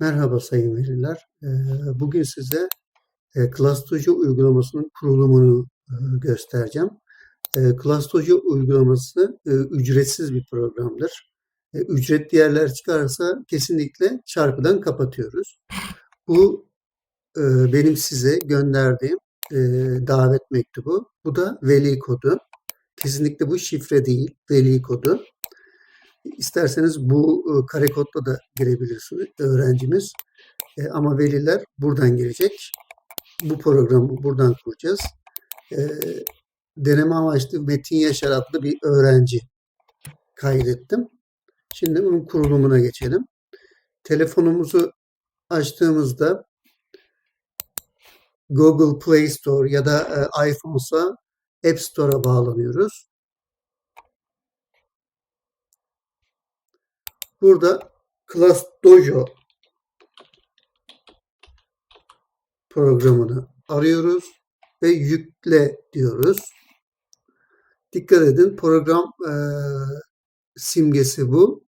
Merhaba sayın veliler. Ee, Bugün size e, Classdojo uygulamasının kurulumunu e, göstereceğim. E, Classdojo uygulaması e, ücretsiz bir programdır. E, Ücretli yerler çıkarsa kesinlikle çarpıdan kapatıyoruz. Bu e, benim size gönderdiğim e, davet mektubu. Bu da veli kodu. Kesinlikle bu şifre değil, veli kodu. İsterseniz bu e, kare kodla da girebilirsiniz öğrencimiz. E, ama veliler buradan girecek. Bu programı buradan kuracağız. E, deneme amaçlı Metin Yaşar adlı bir öğrenci kaydettim. Şimdi bunun kurulumuna geçelim. Telefonumuzu açtığımızda Google Play Store ya da e, iPhone'sa App Store'a bağlanıyoruz. Burada Class Dojo programını arıyoruz ve yükle diyoruz. Dikkat edin program e, simgesi bu.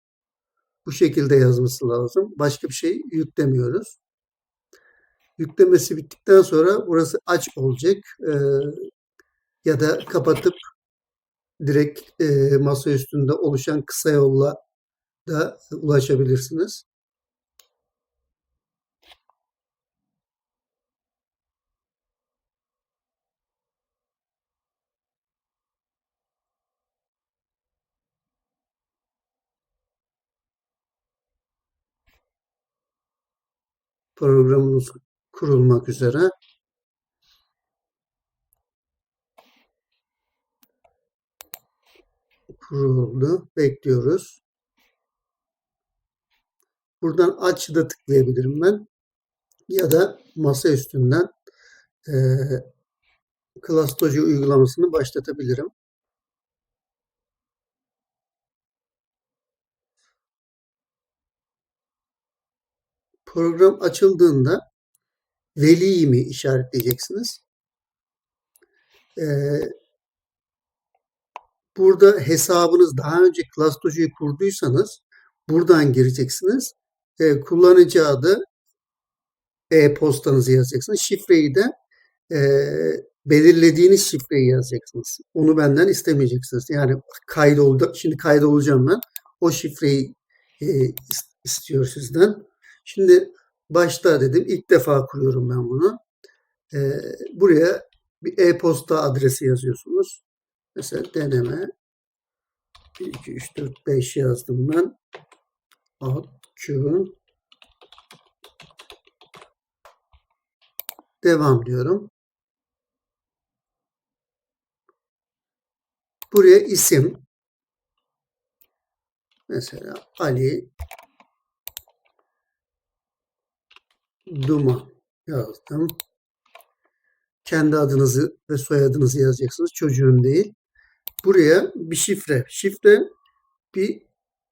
Bu şekilde yazması lazım. Başka bir şey yüklemiyoruz. Yüklemesi bittikten sonra burası aç olacak. E, ya da kapatıp direkt e, masa üstünde oluşan kısa yolla da ulaşabilirsiniz. Programımız kurulmak üzere. Kuruldu. Bekliyoruz. Buradan aç da tıklayabilirim ben. Ya da masa üstünden e, Classdojo uygulamasını başlatabilirim. Program açıldığında velimi işaretleyeceksiniz. Ee, burada hesabınız daha önce Classdojo'yu kurduysanız buradan gireceksiniz. Ee, kullanıcı adı e-postanızı yazacaksınız. Şifreyi de e, belirlediğiniz şifreyi yazacaksınız. Onu benden istemeyeceksiniz. Yani kaydoldu. Şimdi kaydolacağım ben. O şifreyi e, istiyor sizden. Şimdi başta dedim ilk defa kuruyorum ben bunu. E, buraya bir e-posta adresi yazıyorsunuz. Mesela deneme 1, 2, 3, 4, 5 yazdım ben. Akün Devam diyorum. Buraya isim mesela Ali Duma yazdım. Kendi adınızı ve soyadınızı yazacaksınız. Çocuğun değil. Buraya bir şifre. Şifre bir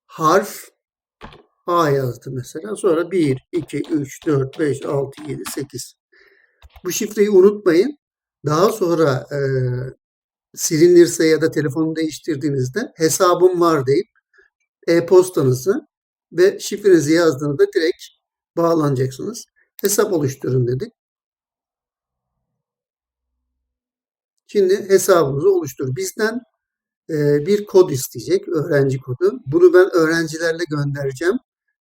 harf A yazdı mesela. Sonra 1, 2, 3, 4, 5, 6, 7, 8. Bu şifreyi unutmayın. Daha sonra e, silinirse ya da telefonu değiştirdiğinizde hesabım var deyip e-postanızı ve şifrenizi yazdığınızda direkt bağlanacaksınız. Hesap oluşturun dedik. Şimdi hesabımızı oluştur. Bizden e, bir kod isteyecek, öğrenci kodu. Bunu ben öğrencilerle göndereceğim.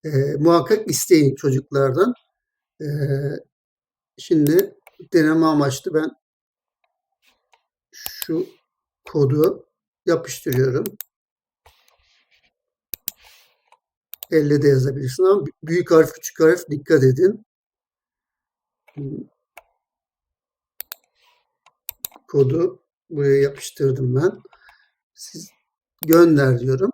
E, muhakkak isteyin çocuklardan. E, şimdi deneme amaçlı ben şu kodu yapıştırıyorum. Elle de yazabilirsin ama büyük harf küçük harf dikkat edin. Kodu buraya yapıştırdım ben. Siz gönder diyorum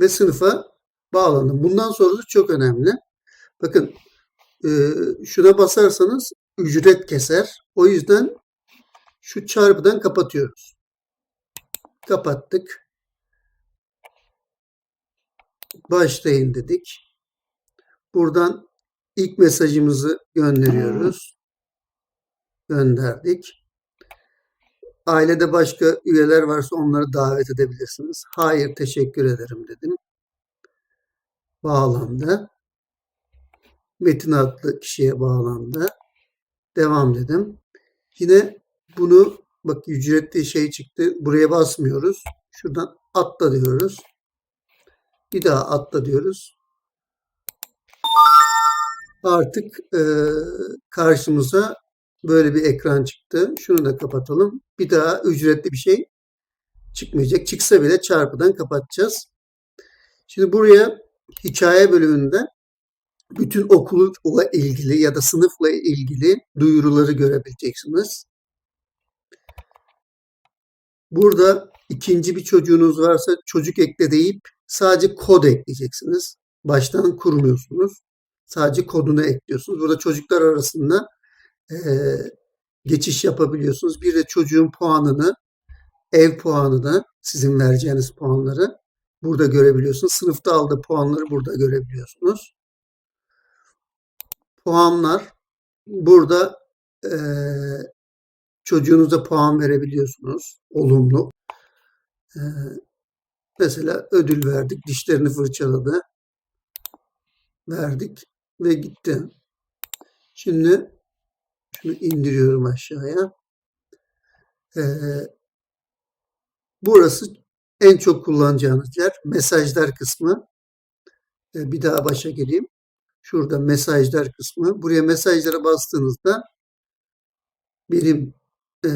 ve sınıfa bağlanın. Bundan sonrası çok önemli. Bakın şuna basarsanız ücret keser. O yüzden şu çarpıdan kapatıyoruz. Kapattık. Başlayın dedik. Buradan ilk mesajımızı gönderiyoruz. Gönderdik. Ailede başka üyeler varsa onları davet edebilirsiniz. Hayır teşekkür ederim dedim. Bağlandı. Metin adlı kişiye bağlandı. Devam dedim. Yine bunu bak ücretli şey çıktı. Buraya basmıyoruz. Şuradan atla diyoruz. Bir daha atla diyoruz. Artık e, karşımıza böyle bir ekran çıktı. Şunu da kapatalım. Bir daha ücretli bir şey çıkmayacak. Çıksa bile çarpıdan kapatacağız. Şimdi buraya hikaye bölümünde bütün okulla ilgili ya da sınıfla ilgili duyuruları görebileceksiniz. Burada ikinci bir çocuğunuz varsa çocuk ekle deyip sadece kod ekleyeceksiniz. Baştan kurmuyorsunuz. Sadece kodunu ekliyorsunuz. Burada çocuklar arasında eee, geçiş yapabiliyorsunuz. Bir de çocuğun puanını, ev puanını, sizin vereceğiniz puanları burada görebiliyorsunuz. Sınıfta aldığı puanları burada görebiliyorsunuz. Puanlar burada eee çocuğunuza puan verebiliyorsunuz. Olumlu. Eee, mesela ödül verdik. Dişlerini fırçaladı. Verdik ve gitti. Şimdi şunu indiriyorum aşağıya. Eee, burası en çok kullanacağınız yer. Mesajlar kısmı. Eee, bir daha başa geleyim. Şurada mesajlar kısmı. Buraya mesajlara bastığınızda benim eee,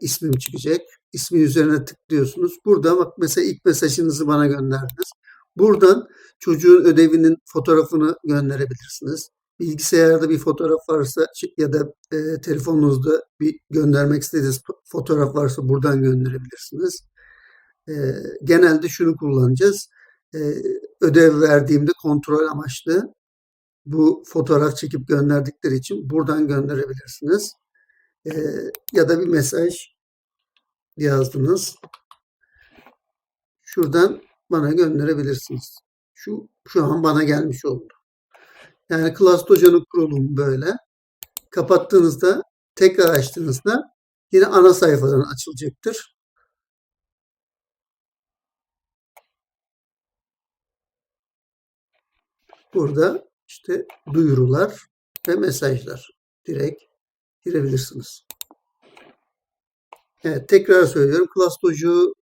ismim çıkacak. İsmin üzerine tıklıyorsunuz. Burada bak mesela ilk mesajınızı bana gönderdiniz. Buradan çocuğun ödevinin fotoğrafını gönderebilirsiniz. Bilgisayarda bir fotoğraf varsa ya da eee, telefonunuzda bir göndermek istediğiniz fotoğraf varsa buradan gönderebilirsiniz. Eee, genelde şunu kullanacağız. Eee, ödev verdiğimde kontrol amaçlı bu fotoğraf çekip gönderdikleri için buradan gönderebilirsiniz. Eee, ya da bir mesaj yazdınız. Şuradan bana gönderebilirsiniz. Şu şu an bana gelmiş oldu. Yani Class Doja'nın kurulumu böyle. Kapattığınızda tekrar açtığınızda yine ana sayfadan açılacaktır. Burada işte duyurular ve mesajlar direkt girebilirsiniz. Evet, tekrar söylüyorum. Class Dojo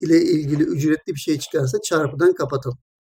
ile ilgili ücretli bir şey çıkarsa çarpıdan kapatalım.